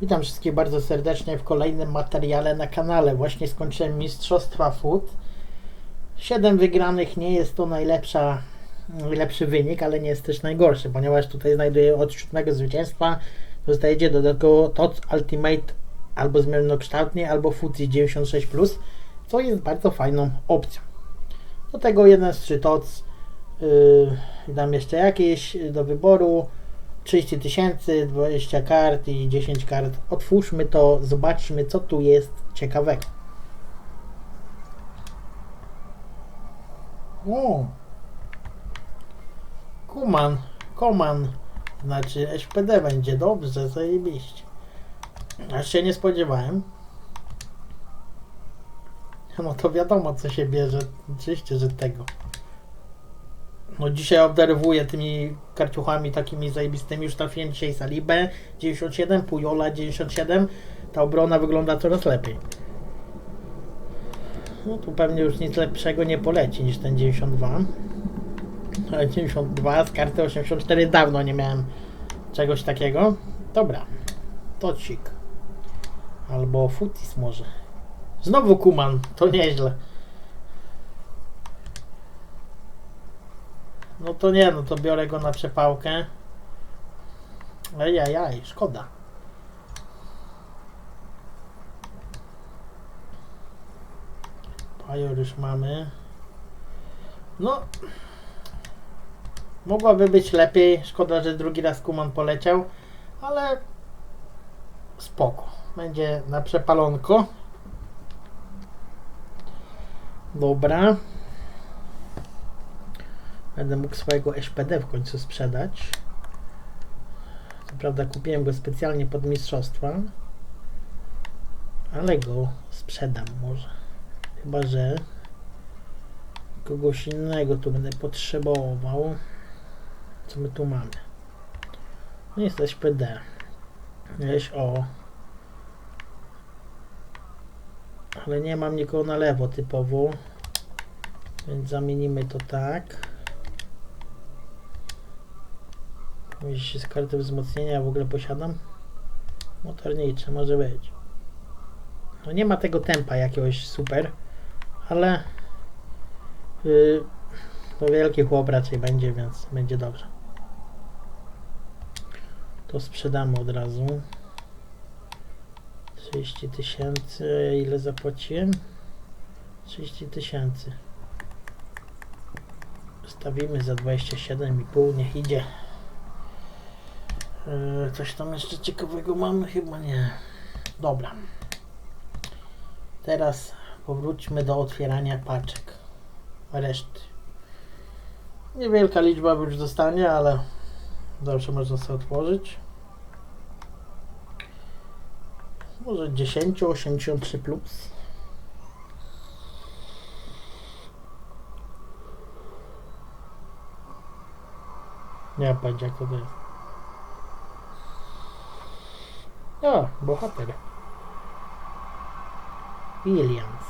Witam wszystkich bardzo serdecznie w kolejnym materiale na kanale. Właśnie skończyłem Mistrzostwa Food. 7 wygranych nie jest to najlepsza, najlepszy wynik, ale nie jest też najgorszy, ponieważ tutaj znajduję od siódmego zwycięstwa dostajecie dodatkowo TOC Ultimate albo zmiennokształtnie, albo Fuzi 96+, co jest bardzo fajną opcją. Do tego jeden z trzy TOC, yy, dam jeszcze jakieś do wyboru, 30 tysięcy, 20 kart i 10 kart. Otwórzmy to, zobaczmy co tu jest ciekawego. O! Kuman, Koman, znaczy SPD będzie dobrze, zajebiście. Aż się nie spodziewałem. No to wiadomo co się bierze, oczywiście, że tego. No dzisiaj obdarowuję tymi karciuchami takimi zajebistymi. Już trafiłem dzisiaj Salibę 97, Pujola 97. Ta obrona wygląda coraz lepiej. No tu pewnie już nic lepszego nie poleci niż ten 92. Ale 92 z karty 84 dawno nie miałem czegoś takiego. Dobra. Tocik. Albo Futis może. Znowu Kuman, to nieźle. No to nie, no to biorę go na przepałkę. Ejajaj, szkoda. Pajor już mamy. No. Mogłaby być lepiej. Szkoda, że drugi raz Kuman poleciał. Ale spoko. Będzie na przepalonko. Dobra. Będę mógł swojego SPD w końcu sprzedać. Co prawda kupiłem go specjalnie pod mistrzostwa. Ale go sprzedam może. Chyba, że kogoś innego tu będę potrzebował. Co my tu mamy? No jest SPD. Jest o. Ale nie mam nikogo na lewo typowo. Więc zamienimy to tak. Jeśli z karty wzmocnienia w ogóle posiadam? Motornicze, może być. No nie ma tego tempa jakiegoś super, ale yy, to wielki chłop raczej będzie, więc będzie dobrze. To sprzedamy od razu. 30 tysięcy, ile zapłaciłem? 30 tysięcy. Stawimy za 27,5, niech idzie. Yy, Coś tam jeszcze ciekawego mamy? Chyba nie. Dobra. Teraz powróćmy do otwierania paczek. Reszty. Niewielka liczba już zostanie, ale zawsze można sobie otworzyć. Może 10, 83 plus. Nie pojęcia jak to jest. O, bohater. Williams.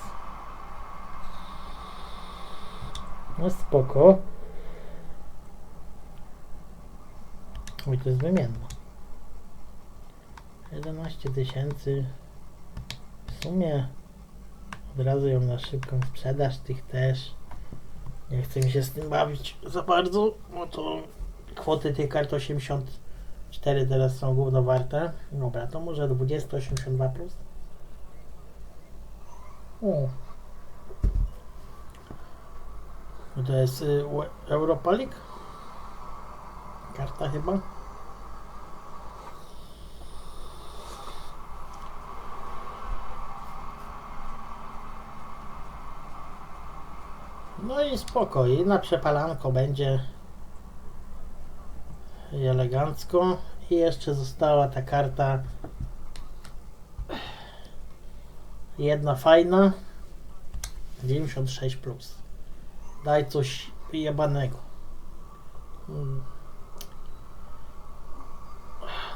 No spoko. Oj, to jest wymienna. 11 tysięcy. W sumie od razu ją na szybką sprzedaż, tych też. Nie chcę mi się z tym bawić za bardzo, bo to kwoty tych kart 84 teraz są główno warte. Dobra, to może 20, 82 plus. O. No To jest y? Karta chyba? No i spoko, i na przepalanko będzie i elegancko. I jeszcze została ta karta jedna fajna 96 plus. Daj coś jebanego. Mm.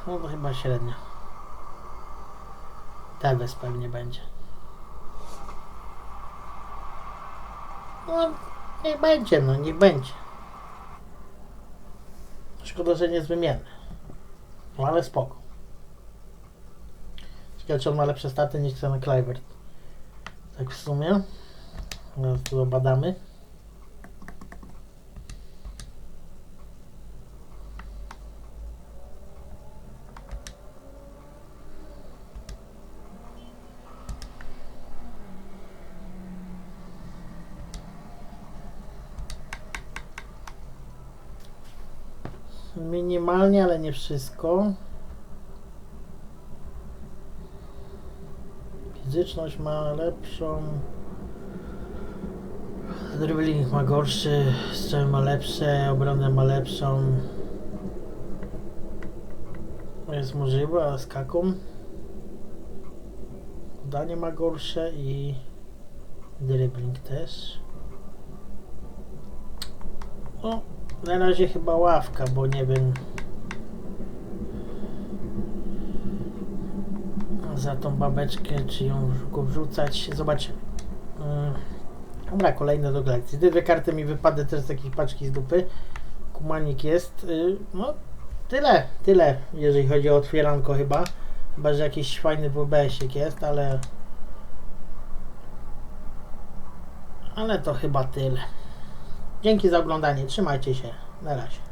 No to chyba średnio. Tevez pewnie będzie. No, niech będzie, no niech będzie. Szkoda, że nie jest wymienny. No ale spoko. Ciekawe, czy on ma lepsze staty niż ten Clivert. Tak w sumie. Teraz to badamy. Minimalnie, ale nie wszystko. Fizyczność ma lepszą. Dribbling ma gorszy, strzały ma lepsze, obronę ma lepszą. Jest możliwe, ale skaką. Udanie ma gorsze i dribbling też. No, na razie chyba ławka, bo nie wiem. Za tą babeczkę, czy ją go wrzucać. Zobaczymy. Mm. Dobra, kolejne do kolekcji. Te dwie karty mi wypadły też z jakiejś paczki z dupy. Kumanik jest. y, No, tyle, tyle, jeżeli chodzi o otwieranko chyba. Chyba, że jakiś fajny WBS-ik jest, ale... Ale to chyba tyle. Dzięki za oglądanie. Trzymajcie się. Na razie.